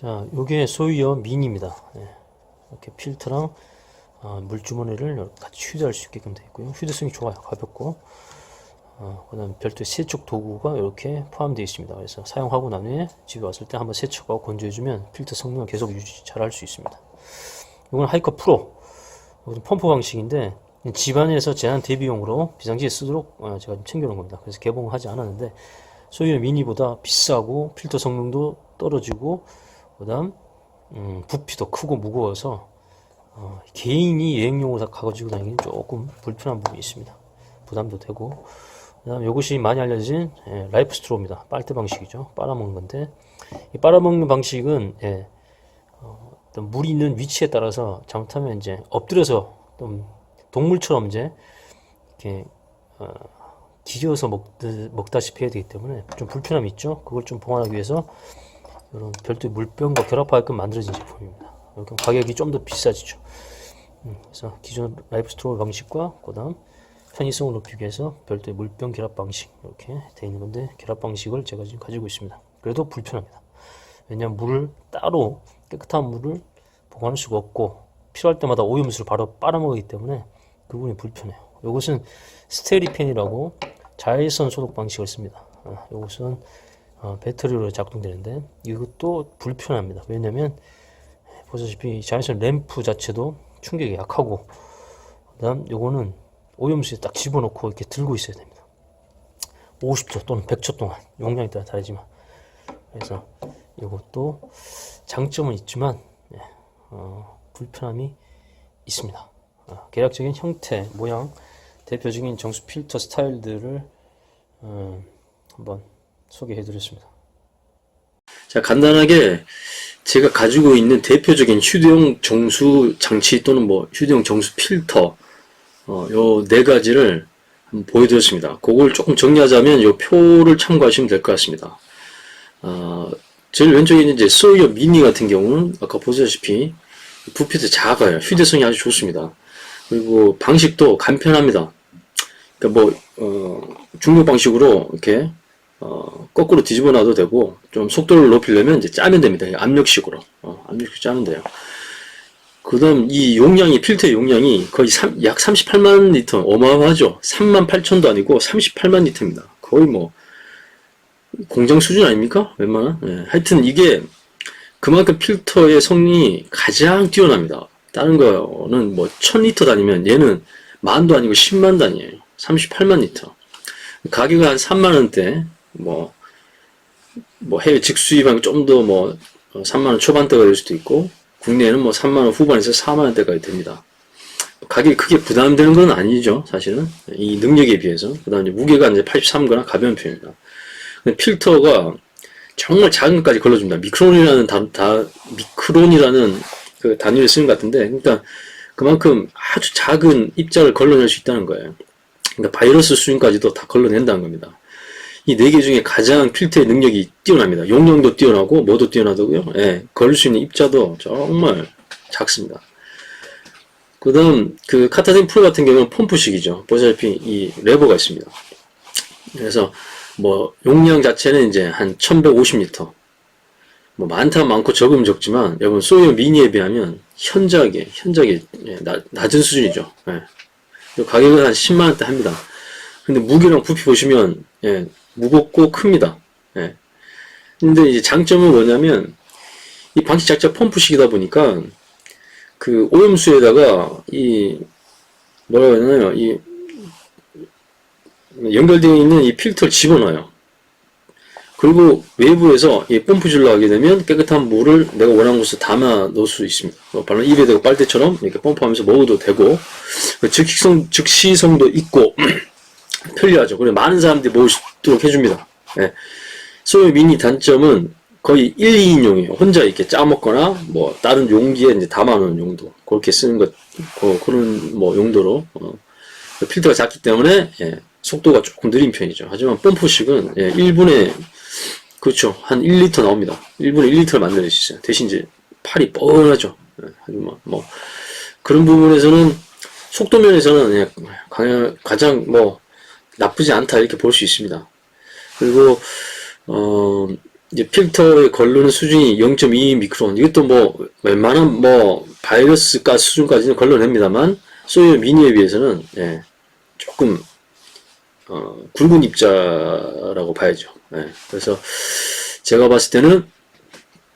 자, 요게 소이어 미니입니다. 예, 이렇게 필터랑 아, 물주머니를 같이 휴대할 수 있게끔 되어 있고요. 휴대성이 좋아요. 가볍고. 어, 그 다음 별도의 세척 도구가 이렇게 포함되어 있습니다. 그래서 사용하고 난 후에 집에 왔을 때 한번 세척하고 건조해주면 필터 성능을 계속 유지 잘 할 수 있습니다. 이건 하이커 프로. 이건 펌프 방식인데 집안에서 제한 대비용으로 비상시에 쓰도록 어, 제가 좀 챙겨놓은 겁니다. 그래서 개봉을 하지 않았는데 소유의 미니보다 비싸고 필터 성능도 떨어지고 그 다음 음, 부피도 크고 무거워서 어, 개인이 여행용으로 가지고 다니기는 조금 불편한 부분이 있습니다. 부담도 되고 그 다음 이것이 많이 알려진 예, 라이프 스트로우입니다. 빨대 방식이죠. 빨아먹는 건데 이 빨아먹는 방식은 예, 어, 어떤 물이 있는 위치에 따라서 잘못하면 이제 엎드려서 좀 동물처럼 이제 이렇게 어, 기어서 먹듯, 먹다시피 해야 되기 때문에 좀 불편함이 있죠. 그걸 좀 보완하기 위해서 이런 별도의 물병과 결합하게끔 만들어진 제품입니다. 이렇게 가격이 좀 더 비싸지죠. 음, 그래서 기존 라이프 스트로우 방식과 그다음 편의성을 높이기 위해서 별도의 물병 결합 방식 이렇게 되어 있는 건데 결합 방식을 제가 지금 가지고 있습니다. 그래도 불편합니다. 왜냐하면 물을 따로 깨끗한 물을 보관할 수가 없고 필요할 때마다 오염수를 바로 빨아먹기 때문에 그 부분이 불편해요. 이것은 스테리펜이라고 자외선 소독 방식을 씁니다. 아, 이것은 어, 배터리로 작동되는데 이것도 불편합니다. 왜냐면 보시다시피 자외선 램프 자체도 충격이 약하고 그다음 요거는 오염수에 딱 집어넣고 이렇게 들고 있어야 됩니다. 50초 또는 100초 동안 용량에 따라 다르지만 그래서 이것도 장점은 있지만 예, 어, 불편함이 있습니다. 어, 계략적인 형태, 모양, 대표적인 정수 필터 스타일들을 어, 한번 소개해 드렸습니다. 자, 간단하게 제가 가지고 있는 대표적인 휴대용 정수 장치 또는 뭐 휴대용 정수 필터, 어, 요 네 가지를 보여드렸습니다. 그걸 조금 정리하자면 요 표를 참고하시면 될 것 같습니다. 어, 제일 왼쪽에 있는 이제 소이어 미니 같은 경우는 아까 보시다시피 부피도 작아요. 휴대성이 아주 좋습니다. 그리고 방식도 간편합니다. 그러니까 뭐, 어, 중력 방식으로 이렇게 어, 거꾸로 뒤집어 놔도 되고, 좀 속도를 높이려면 이제 짜면 됩니다. 압력식으로. 어, 압력식 짜면 돼요. 그 다음, 이 용량이, 필터의 용량이 거의 삼- 약 38만 리터. 어마어마하죠? 3만 8천도 아니고 38만 리터입니다. 거의 뭐, 공장 수준 아닙니까? 웬만한? 예. 하여튼 이게 그만큼 필터의 성능이 가장 뛰어납니다. 다른 거는 뭐 1000리터 다니면 얘는 만도 아니고 10만 단위예요. 38만 리터. 가격은 한 3만 원대, 뭐, 뭐 해외 직수입하면 좀 더 뭐, 3만 원 초반대가 될 수도 있고, 국내에는 뭐 3만 원 후반에서 4만 원대까지 됩니다. 가격이 크게 부담되는 건 아니죠, 사실은. 이 능력에 비해서. 그 다음에 무게가 이제 83거나 가벼운 편입니다. 필터가 정말 작은 것까지 걸러줍니다. 미크론이라는 단, 다, 미크론이라는 그 단위를 쓰는 것 같은데, 그러니까 그만큼 아주 작은 입자를 걸러낼 수 있다는 거예요. 그러니까 바이러스 수준까지도 다 걸러낸다는 겁니다. 이 네 개 중에 가장 필터의 능력이 뛰어납니다. 용량도 뛰어나고 뭐도 뛰어나더고요. 예, 걸릴 수 있는 입자도 정말 작습니다. 그 다음 그 카타딘 프로 같은 경우는 펌프식이죠. 보시다시피 이 레버가 있습니다. 그래서 뭐 용량 자체는 이제 한 1150리터 뭐 많다 많고 적으면 적지만 여러분 소형 미니에 비하면 현저하게 현저하게 예, 나- 낮은 수준이죠. 예. 가격은 한 10만원대 합니다. 근데 무게랑 부피 보시면, 예, 무겁고 큽니다. 예. 근데 이제 장점은 뭐냐면, 이 방식 자체가 펌프식이다 보니까, 그 오염수에다가, 이, 뭐라고 해야 되나요? 이, 연결되어 있는 이 필터를 집어넣어요. 그리고 외부에서 이 펌프질로 하게 되면 깨끗한 물을 내가 원하는 곳에 담아 넣을 수 있습니다. 뭐 바로 입에 대고 빨대처럼 이렇게 펌프하면서 먹어도 되고, 그 즉시성, 즉시성도 있고, 편리하죠. 그래, 많은 사람들이 있도록 해줍니다. 예. 소요 미니 단점은 거의 1, 2인용이에요. 혼자 이렇게 짜먹거나, 뭐, 다른 용기에 이제 담아놓은 용도. 그렇게 쓰는 것, 그, 그런 뭐 용도로, 어, 필터가 작기 때문에, 예, 속도가 조금 느린 편이죠. 하지만 펌프식은, 예, 1분에, 그렇죠. 한 1리터 나옵니다. 1분에 1리터를 만들 수 있어요. 대신 이제 팔이 뻔하죠. 예, 하지만 뭐, 그런 부분에서는, 속도 면에서는 예, 가장 뭐, 나쁘지 않다 이렇게 볼 수 있습니다. 그리고 어 이제 필터에 걸르는 수준이 0.2 미크론. 이것도 뭐 웬만한 뭐 바이러스 가스 수준까지는 걸러냅니다만 소유 미니에 비해서는 예, 조금 어, 굵은 입자라고 봐야죠. 예, 그래서 제가 봤을 때는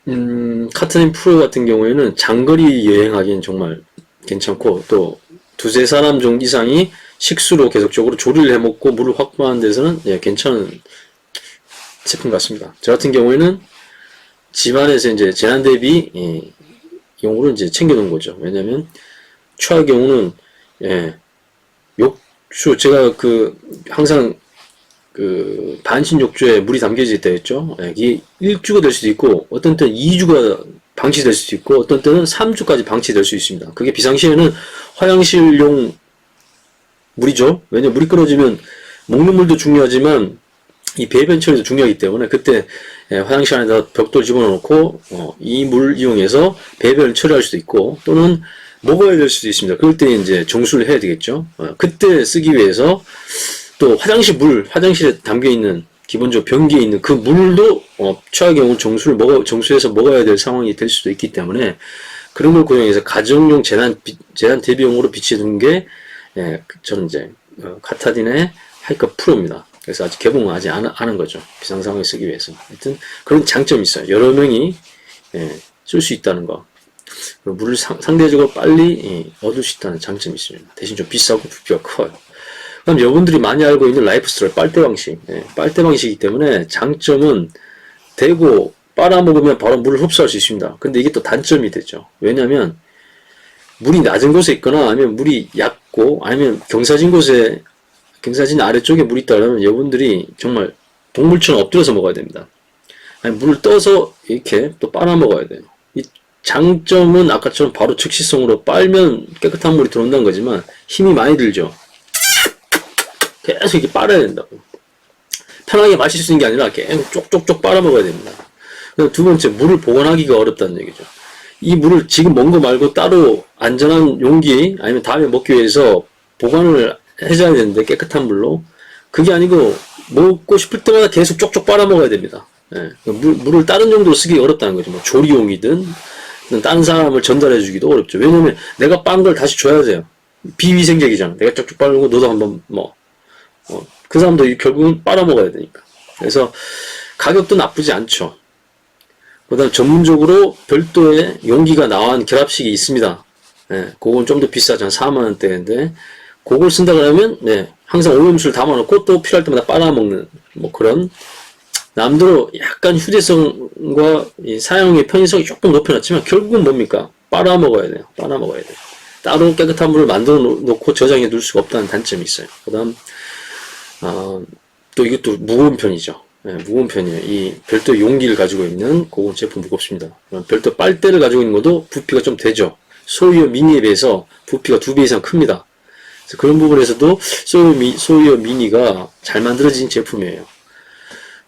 음, 카트린 프로 같은 경우에는 장거리 여행하기엔 정말 괜찮고 또 두세 사람 정도 이상이 식수로 계속적으로 조리를 해먹고 물을 확보하는 데서는 예, 괜찮은 제품 같습니다. 저 같은 경우에는 집안에서 이제 재난 대비 예, 용으로 이제 챙겨놓은 거죠. 왜냐면 최악의 경우는 예, 욕조 제가 그 항상 그 반신 욕조에 물이 담겨질 때 있죠. 예, 이게 1주가 될 수도 있고 어떤 때는 2주가 방치될 수도 있고 어떤 때는 3주까지 방치될 수 있습니다. 그게 비상시에는 화장실용 물이죠. 왜냐 물이 끊어지면 먹는 물도 중요하지만 이 배변 처리도 중요하기 때문에 그때 예, 화장실 안에다 벽돌 집어넣고 어, 이물 이용해서 배변을 처리할 수도 있고 또는 먹어야 될 수도 있습니다. 그럴 때 이제 정수를 해야 되겠죠. 어, 그때 쓰기 위해서 또 화장실 물, 화장실에 담겨 있는 기본적으로 변기에 있는 그 물도 어, 최악의 경우 정수를 먹어 정수해서 먹어야 될 상황이 될 수도 있기 때문에 그런 걸 고려해서 가정용 재난 비- 재난 대비용으로 비치는 게 예, 그 저는 이제 어, 카타딘의 하이커 프로입니다. 그래서 아직 개봉은 아직 안, 하는 거죠. 비상 상황에 쓰기 위해서. 하여튼 그런 장점이 있어요. 여러 명이 예, 쓸수 있다는 거. 물을 상, 상대적으로 빨리 예, 얻을 수 있다는 장점이 있습니다. 대신 좀 비싸고 부피가 커요. 그럼 여러분들이 많이 알고 있는 라이프 스타일 빨대 방식. 예, 빨대 방식이기 때문에 장점은 대고 빨아먹으면 바로 물을 흡수할 수 있습니다. 근데 이게 또 단점이 되죠. 왜냐면 물이 낮은 곳에 있거나 아니면 물이 얕고 아니면 경사진 곳에 경사진 아래쪽에 물이 있다 그러면 여러분들이 정말 동물처럼 엎드려서 먹어야 됩니다. 아니, 물을 떠서 이렇게 또 빨아먹어야 돼요. 이 장점은 아까처럼 바로 즉시성으로 빨면 깨끗한 물이 들어온다는 거지만 힘이 많이 들죠. 계속 이렇게 빨아야 된다고. 편하게 마실 수 있는 게 아니라 계속 쪽쪽쪽 빨아먹어야 됩니다. 두 번째, 물을 보관하기가 어렵다는 얘기죠. 이 물을 지금 먹은 거 말고 따로 안전한 용기 아니면 다음에 먹기 위해서 보관을 해줘야 되는데 깨끗한 물로 그게 아니고 먹고 싶을 때마다 계속 쪽쪽 빨아먹어야 됩니다. 예, 물, 물을 다른 용도로 쓰기 어렵다는 거죠. 뭐 조리용이든 다른 사람을 전달해 주기도 어렵죠. 왜냐면 내가 빤 걸 다시 줘야 돼요. 비위생적이잖아. 내가 쪽쪽 빨고 너도 한번 뭐 어, 그 사람도 이- 결국은 빨아먹어야 되니까. 그래서 가격도 나쁘지 않죠. 그 다음 전문적으로 별도의 용기가 나온 결합식이 있습니다. 예, 그건 좀 더 비싸죠. 한 4만원대인데, 그걸 쓴다 그러면, 네, 항상 오염수를 담아놓고 또 필요할 때마다 빨아먹는, 뭐 그런, 남대로 약간 휴대성과 이 사용의 편의성이 조금 높여놨지만, 결국은 뭡니까? 빨아먹어야 돼요. 빨아먹어야 돼요. 따로 깨끗한 물을 만들어 놓고 저장해 둘 수가 없다는 단점이 있어요. 그 다음, 어, 또 이것도 무거운 편이죠. 예, 무거운 편이에요. 이 별도 용기를 가지고 있는 그건 제품 무겁습니다. 어, 별도 빨대를 가지고 있는 것도 부피가 좀 되죠. 소유어 미니에 비해서 부피가 두 배 이상 큽니다. 그래서 그런 부분에서도 소유어, 미, 소유어 미니가 잘 만들어진 제품이에요.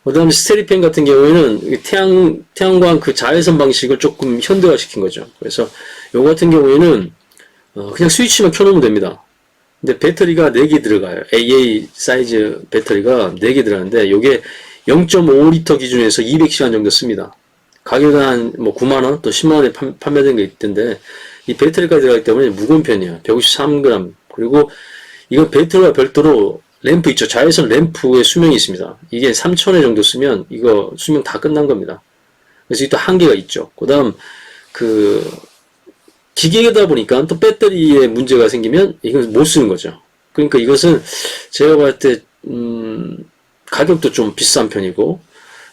그 다음에 스테리펜 같은 경우에는 이 태양, 태양광 그 자외선 방식을 조금 현대화 시킨 거죠. 그래서 요거 같은 경우에는 어, 그냥 스위치만 켜놓으면 됩니다. 근데 배터리가 4개 들어가요. AA 사이즈 배터리가 4개 들어가는데 요게 0.5리터 기준에서 200시간 정도 씁니다. 가격은 한뭐 9만원 또 10만원에 판매된 게 있던데 이 배터리까지 들어가기 때문에 무거운 편이에요. 153g. 그리고 이건 배터리와 별도로 램프 있죠. 자외선 램프의 수명이 있습니다. 이게 3,000회 정도 쓰면 이거 수명 다 끝난 겁니다. 그래서 이또 한계가 있죠. 그 다음 그 기계다 보니까 또 배터리에 문제가 생기면 이건 못 쓰는 거죠. 그러니까 이것은 제가 봤을 때, 음, 가격도 좀 비싼 편이고,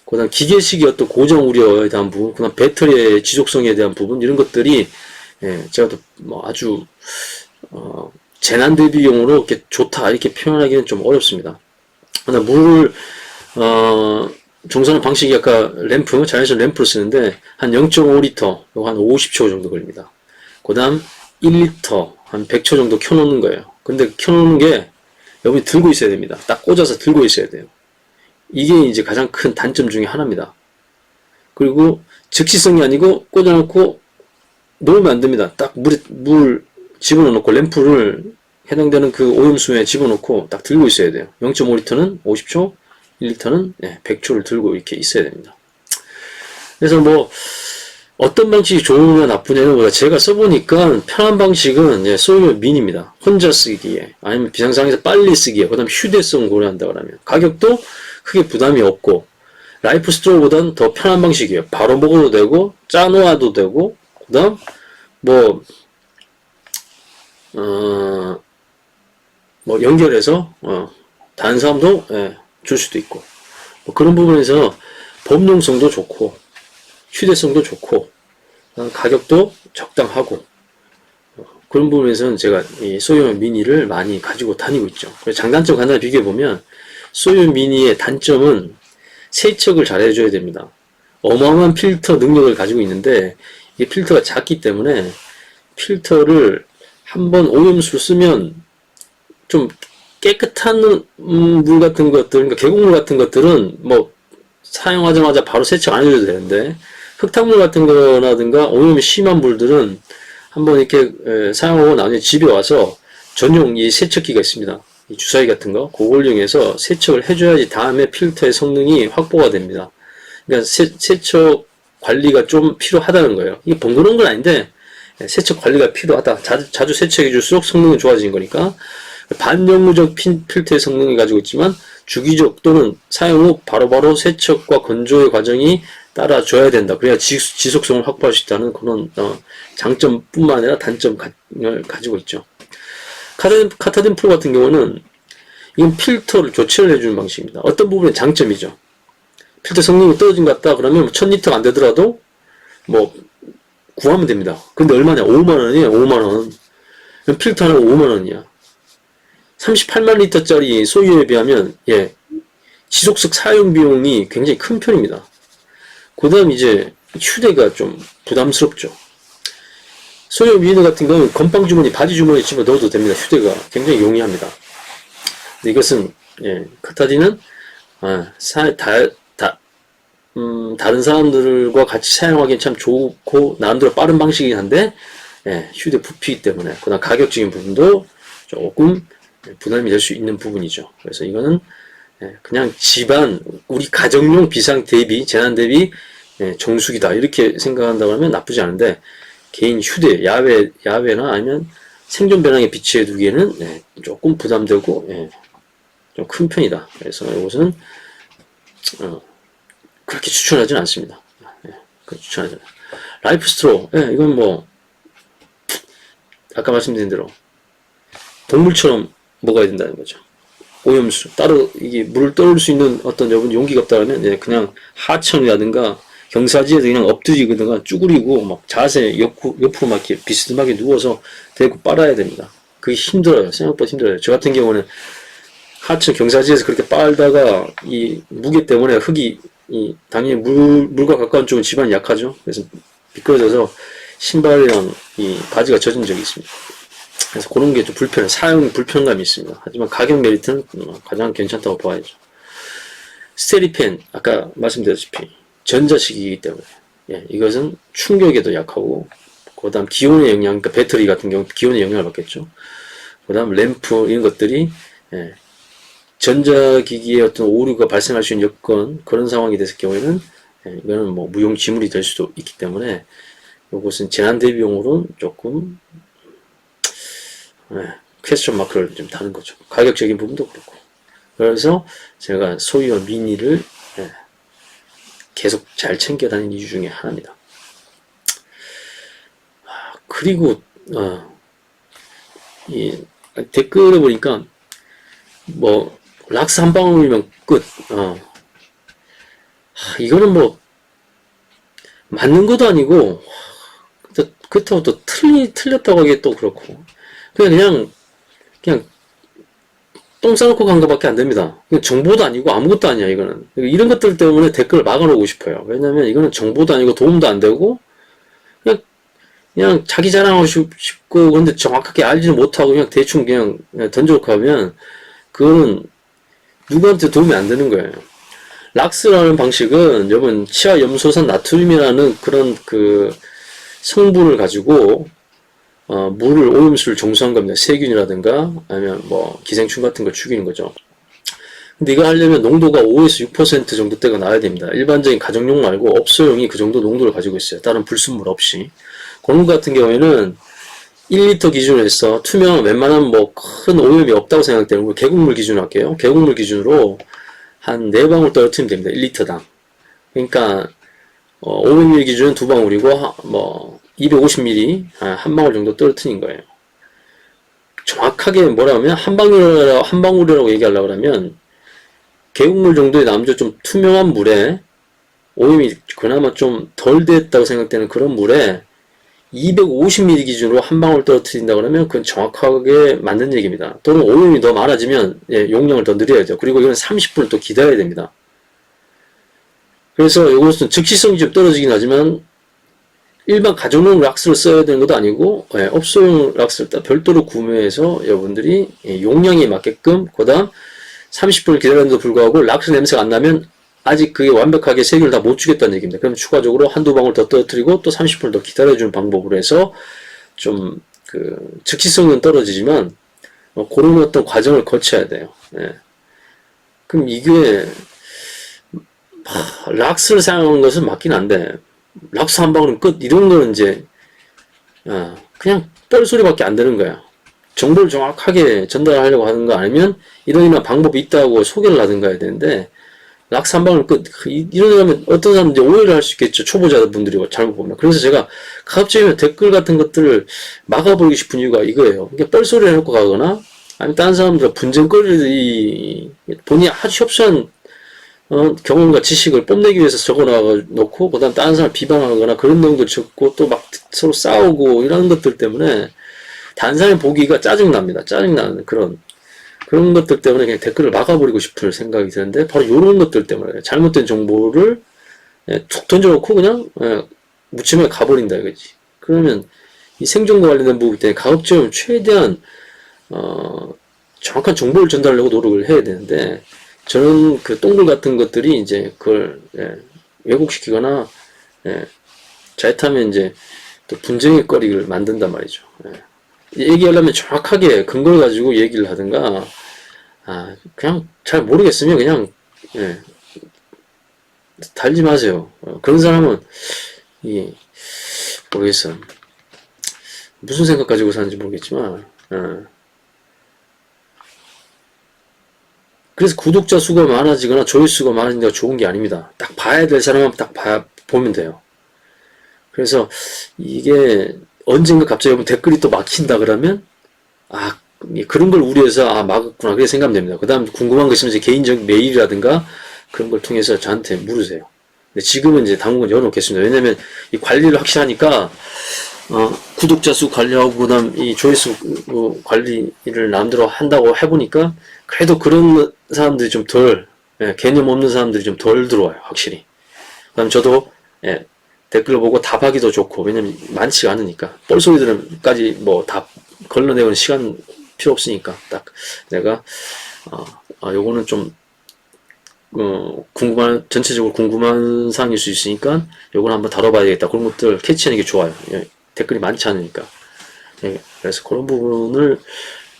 그 다음 기계식의 어떤 고정 우려에 대한 부분, 그 다음 배터리의 지속성에 대한 부분, 이런 것들이, 예, 제가 또 뭐 아주, 어, 재난 대비용으로 이렇게 좋다, 이렇게 표현하기는 좀 어렵습니다. 그러나 물을, 어, 정선의 방식이 아까 램프, 자연스러운 램프를 쓰는데, 한 0.5리터, 요거 한 50초 정도 걸립니다. 그 다음 1리터 한 100초 정도 켜놓는 거예요. 근데 켜놓는 게 여러분이 들고 있어야 됩니다. 딱 꽂아서 들고 있어야 돼요. 이게 이제 가장 큰 단점 중에 하나입니다. 그리고 즉시성이 아니고 꽂아놓고 놓으면 안 됩니다. 딱 물에, 물 집어넣고 램프를 해당되는 그 오염수에 집어넣고 딱 들고 있어야 돼요. 0.5리터는 50초, 1리터는 100초를 들고 이렇게 있어야 됩니다. 그래서 뭐 어떤 방식이 좋으냐 나쁘냐는 뭐가 제가 써보니까 편한 방식은 이제 소유 미니입니다. 혼자 쓰기에 아니면 비상상에서 빨리 쓰기에 그다음 휴대성 고려한다 그러면 가격도 크게 부담이 없고 라이프 스토어보다는 더 편한 방식이에요. 바로 먹어도 되고 짜놓아도 되고 그다음 뭐 어, 뭐 연결해서 어, 다른 사람도 예, 줄 수도 있고 뭐 그런 부분에서 범용성도 좋고 휴대성도 좋고 어, 가격도 적당하고 어, 그런 부분에서는 제가 이 소유 미니를 많이 가지고 다니고 있죠. 장단점 간단히 비교해 보면 소유 미니의 단점은 세척을 잘 해줘야 됩니다. 어마어마한 필터 능력을 가지고 있는데 이 필터가 작기 때문에 필터를 한번 오염수를 쓰면 좀 깨끗한 음, 물 같은 것들, 그러니까 계곡물 같은 것들은 뭐 사용하자마자 바로 세척 안 해줘도 되는데 흙탕물 같은 거라든가 오염이 심한 물들은 한번 이렇게 에, 사용하고 나중에 집에 와서 전용 이 세척기가 있습니다. 이 주사기 같은 거, 그걸 이용해서 세척을 해줘야지 다음에 필터의 성능이 확보가 됩니다. 그러니까 세, 세척 관리가 좀 필요하다는 거예요. 이게 번거로운 건 아닌데 예, 세척 관리가 필요하다. 자주, 자주 세척해 줄수록 성능이 좋아지는 거니까 반영구적 핀- 필터의 성능을 가지고 있지만 주기적 또는 사용 후 바로바로 세척과 건조의 과정이 따라줘야 된다. 그래야 지, 지속성을 확보할 수 있다는 그런 어, 장점뿐만 아니라 단점을 가지고 있죠. 카타딘, 카타딘 프로 같은 경우는 이건 필터를 교체를 해주는 방식입니다. 어떤 부분에 장점이죠. 필터 성능이 떨어진 것 같다 그러면 1000리터가 안 되더라도 뭐 구하면 됩니다. 근데 얼마냐? 5만 원이에요. 5만 원. 그럼 필터 하나 5만 원이야. 38만 리터짜리 소유에 비하면 예 지속적 사용 비용이 굉장히 큰 편입니다. 그 다음 이제 휴대가 좀 부담스럽죠. 소유 미니 같은 경우는 건빵 주머니, 바지 주머니에 집어 넣어도 됩니다. 휴대가 굉장히 용이합니다. 이것은 예 카타딘은 아, 사, 다, 다, 음, 다른 사람들과 같이 사용하기엔 참 좋고 나름대로 빠른 방식이긴 한데 예, 휴대 부피이기 때문에 그다음 가격적인 부분도 조금 부담이 될 수 있는 부분이죠. 그래서 이거는 예, 그냥 집안 우리 가정용 비상 대비 재난 대비 예, 정수기다 이렇게 생각한다고 하면 나쁘지 않은데 개인 휴대 야외 야외나 아니면 생존 배낭에 비치해 두기에는 예, 조금 부담되고 예, 좀 큰 편이다. 그래서 이것은 어, 그렇게 추천하지는 않습니다. 예, 추천하지 않아요. 라이프 스트로 예, 이건 뭐 아까 말씀드린 대로 동물처럼 먹어야 된다는 거죠. 오염수 따로 이게 물을 떠올 수 있는 어떤 여분 용기가 없다면 예, 그냥 하천이라든가 경사지에서 그냥 엎드리거든가 쭈그리고 막 자세 옆, 옆으로 막 이렇게 비스듬하게 누워서 대고 빨아야 됩니다. 그게 힘들어요. 생각보다 힘들어요. 저 같은 경우는 하천 경사지에서 그렇게 빨다가 이 무게 때문에 흙이 이 당연히 물 물과 가까운 쪽은 집안이 약하죠. 그래서 미끄러져서 신발이랑 이 바지가 젖은 적이 있습니다. 그래서 그런 게 좀 불편해 사용 불편감이 있습니다. 하지만 가격 메리트는 어, 가장 괜찮다고 봐야죠. 스테리펜 아까 말씀드렸다시피 전자식이기 때문에 예, 이것은 충격에도 약하고 그 다음 기온의 영향, 그러니까 배터리 같은 경우 기온의 영향을 받겠죠. 그 다음 램프 이런 것들이 예, 전자기기의 어떤 오류가 발생할 수 있는 여건 그런 상황이 됐을 경우에는 예, 이거는 뭐 무용지물이 될 수도 있기 때문에 이것은 재난 대비용으로는 조금 예, 퀘스천 마크를 좀 다는 거죠. 가격적인 부분도 그렇고. 그래서 제가 소유와 미니를 예, 계속 잘 챙겨 다니는 이유 중에 하나입니다. 아, 그리고 어, 이 댓글에 보니까 뭐 락스 한 방울이면 끝. 어. 하, 이거는 뭐 맞는 것도 아니고 또 그렇다고 또 틀리 틀렸다고 하기 또 그렇고 그냥 그냥 그냥 똥 싸놓고 간 것밖에 안 됩니다. 정보도 아니고 아무것도 아니야 이거는 이런 것들 때문에 댓글을 막아놓고 싶어요. 왜냐면 이거는 정보도 아니고 도움도 안 되고 그냥 그냥 자기 자랑하고 싶- 싶고 근데 정확하게 알지는 못하고 그냥 대충 그냥 던져놓고 하면 그거는 누구한테 도움이 안 되는 거예요. 락스라는 방식은 여러분 치아 염소산 나트륨이라는 그런 그 성분을 가지고 어, 물을 오염수를 정수한 겁니다. 세균이라든가 아니면 뭐 기생충 같은 걸 죽이는 거죠. 근데 이거 하려면 농도가 5에서 6% 정도대가 나야 됩니다. 일반적인 가정용 말고 업소용이 그 정도 농도를 가지고 있어요. 다른 불순물 없이. 것 같은 경우에는 1리터 기준으로 해서 투명 웬만하면 뭐 큰 오염이 없다고 생각되는 거 계곡물 기준으로 할게요. 계곡물 기준으로 한 4방울 떨어뜨리면 됩니다. 1리터당. 그러니까 어, 500ml 기준은 2방울이고 뭐 250ml 한, 한 방울 정도 떨어뜨린 거예요. 정확하게 뭐라 하면 한 방울이라고 한 방울이라고 얘기하려고 그러면 계곡물 정도의 남주 좀 투명한 물에 오염이 그나마 좀 덜 됐다고 생각되는 그런 물에 250ml 기준으로 한 방울 떨어뜨린다 그러면 그건 정확하게 맞는 얘기입니다. 또는 오염이 더 많아지면 예, 용량을 더 늘려야죠. 그리고 이건 30분을 또 기다려야 됩니다. 그래서 이것은 즉시성이 좀 떨어지긴 하지만 일반 가정용 락스를 써야 되는 것도 아니고 예, 업소용 락스를 따- 별도로 구매해서 여러분들이 예, 용량에 맞게끔 그다음 30분을 기다렸는데도 불구하고 락스 냄새가 안 나면 아직 그게 완벽하게 세균을 다 못 주겠다는 얘기입니다. 그럼 추가적으로 한두 방울 더 떨어뜨리고 또 30분을 더 기다려주는 방법으로 해서 좀 그 즉시성은 떨어지지만 어, 그런 어떤 과정을 거쳐야 돼요. 예. 그럼 이게 하, 락스를 사용하는 것은 맞긴 한데 락스 한 방울은 끝. 이런 거는 이제 어, 그냥 뻘소리밖에 안 되는 거야. 정보를 정확하게 전달하려고 하는 거 아니면 이런 이런 방법이 있다고 소개를 하든가 해야 되는데 락스 한 방울 끝. 그, 이- 이러면 어떤 사람 이제 오해를 할 수 있겠죠. 초보자분들이 잘못 보면. 그래서 제가 가급적이면 댓글 같은 것들을 막아버리고 싶은 이유가 이거예요. 이게 뻘소리 해놓고 가거나 아니면 다른 사람들 분쟁거리들이 본인이 아주 협소한 어, 경험과 지식을 뽐내기 위해서 적어놔 놓고 그다음 다른 사람 비방하거나 그런 내용들 적고 또 막 서로 싸우고 이런 것들 때문에 다른 사람 보기가 짜증납니다 짜증나는 그런 그런 것들 때문에 그냥 댓글을 막아버리고 싶은 생각이 드는데 바로 이런 것들 때문에 잘못된 정보를 예, 툭 던져놓고 그냥 예, 무침에 가버린다 이거지. 그러면 이 생존과 관련된 부분 때문에 가급적 최대한 어, 정확한 정보를 전달하려고 노력을 해야 되는데 저는 그 똥글 같은 것들이 이제 그걸 예, 왜곡시키거나 예, 잘못하면 이제 또 분쟁의 거리를 만든단 말이죠. 예. 얘기하려면 정확하게 근거를 가지고 얘기를 하든가 아 그냥 잘 모르겠으면 그냥 예, 달지 마세요. 어, 그런 사람은 이 모르겠어 무슨 생각 가지고 사는지 모르겠지만 어. 그래서 구독자 수가 많아지거나 조회수가 많아진다가 좋은 게 아닙니다. 딱 봐야 될 사람은 딱 봐, 보면 돼요. 그래서 이게 언젠가 갑자기 보면 댓글이 또 막힌다 그러면 아 그런 걸 우려해서 아 막았구나 그렇게 생각하면 됩니다. 그 다음 궁금한 거 있으면 이제 개인적 메일이라든가 그런 걸 통해서 저한테 물으세요. 근데 지금은 이제 당분간 열어놓겠습니다. 왜냐면 이 관리를 확실하니까 어, 구독자 수 관리하고 그다음 이 조회수 어, 관리를 남들로 한다고 해보니까 그래도 그런 사람들이 좀덜 개념 없는 사람들이 좀 덜 들어와요 확실히. 그다음 저도 예, 댓글 보고 답하기도 좋고 왜냐면 많지가 않으니까. 뻘소리들은까지 뭐다 걸러내는 시간 필요 없으니까 딱 내가 어, 아 요거는 좀 어, 궁금한 전체적으로 궁금한 사항일 수 있으니까 요걸 한번 다뤄봐야겠다. 그런 것들 캐치하는 게 좋아요. 예, 댓글이 많지 않으니까 예, 그래서 그런 부분을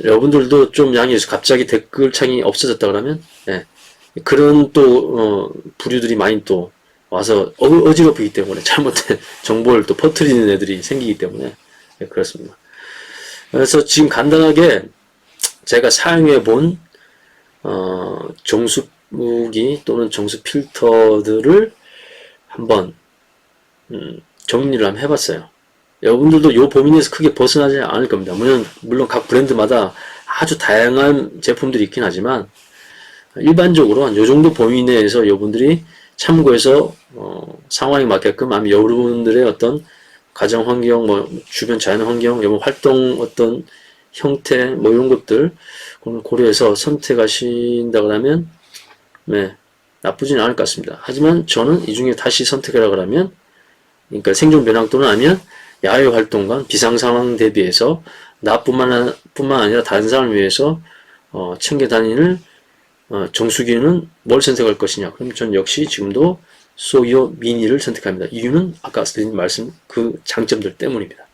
여러분들도 좀 양해해서 갑자기 댓글창이 없어졌다 그러면 예, 그런 또 어, 부류들이 많이 또 와서 어, 어지럽히기 때문에 잘못된 정보를 또 퍼뜨리는 애들이 생기기 때문에 예, 그렇습니다. 그래서 지금 간단하게 제가 사용해 본 어, 정수 무기 또는 정수 필터들을 한번 음, 정리를 한번 해봤어요. 여러분들도 요 범위 내에서 크게 벗어나지 않을 겁니다. 물론 물론 각 브랜드마다 아주 다양한 제품들이 있긴 하지만 일반적으로 한 요 정도 범위 내에서 여러분들이 참고해서 어, 상황에 맞게끔 아니면 여러분들의 어떤 가정 환경, 뭐 주변 자연 환경, 여러분 활동 어떤 형태 뭐 이런 것들 고려해서 선택하신다 그러면 네 나쁘지는 않을 것 같습니다. 하지만 저는 이 중에 다시 선택하라 그러면 그러니까 생존 변화 또는 아니면 야외 활동과 비상 상황 대비해서 나뿐만 아- 아니라 다른 사람을 위해서 어, 챙겨 다니는 어, 정수기는 뭘 선택할 것이냐? 그럼 전 역시 지금도 소이오 미니를 선택합니다. 이유는 아까 드린 말씀 그 장점들 때문입니다.